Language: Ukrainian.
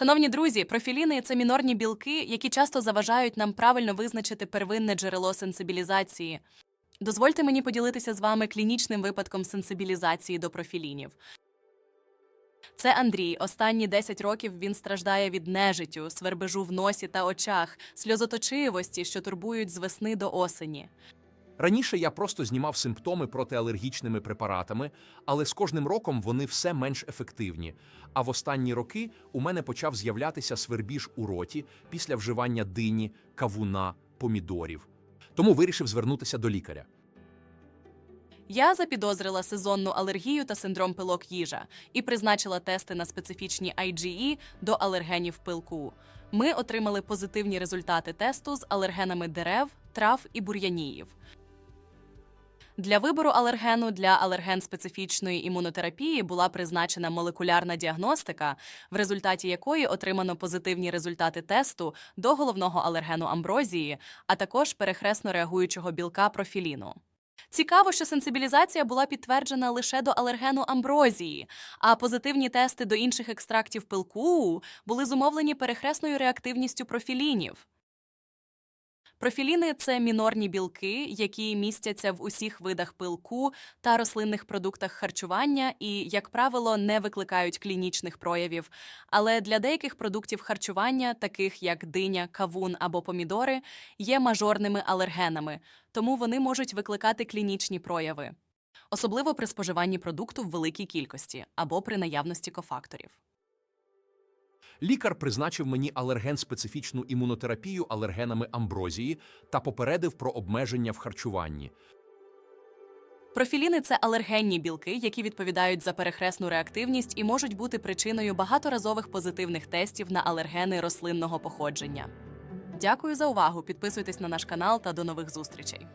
Шановні друзі, профіліни це мінорні білки, які часто заважають нам правильно визначити первинне джерело сенсибілізації. Дозвольте мені поділитися з вами клінічним випадком сенсибілізації до профілінів. Це Андрій. Останні 10 років він страждає від нежиттю, свербежу в носі та очах, сльозоточивості, що турбують з весни до осені. Раніше я просто знімав симптоми протиалергічними препаратами, але з кожним роком вони все менш ефективні. А в останні роки у мене почав з'являтися свербіж у роті після вживання дині, кавуна, помідорів. Тому вирішив звернутися до лікаря. Я запідозрила сезонну алергію та синдром пилок їжа і призначила тести на специфічні IgE до алергенів пилку. Ми отримали позитивні результати тесту з алергенами дерев, трав і бур'яніїв. Для вибору алергену для алерген-специфічної імунотерапії була призначена молекулярна діагностика, в результаті якої отримано позитивні результати тесту до головного алергену амброзії, а також перехресно реагуючого білка профіліну. Цікаво, що сенсибілізація була підтверджена лише до алергену амброзії, а позитивні тести до інших екстрактів пилку були зумовлені перехресною реактивністю профілінів. Профіліни це мінорні білки, які містяться в усіх видах пилку та рослинних продуктах харчування і, як правило, не викликають клінічних проявів. Але для деяких продуктів харчування, таких як диня, кавун або помідори, є мажорними алергенами, тому вони можуть викликати клінічні прояви, особливо при споживанні продукту в великій кількості або при наявності кофакторів. Лікар призначив мені алерген-специфічну імунотерапію алергенами амброзії та попередив про обмеження в харчуванні. Профіліни це алергенні білки, які відповідають за перехресну реактивність і можуть бути причиною багаторазових позитивних тестів на алергени рослинного походження. Дякую за увагу! Підписуйтесь на наш канал та до нових зустрічей.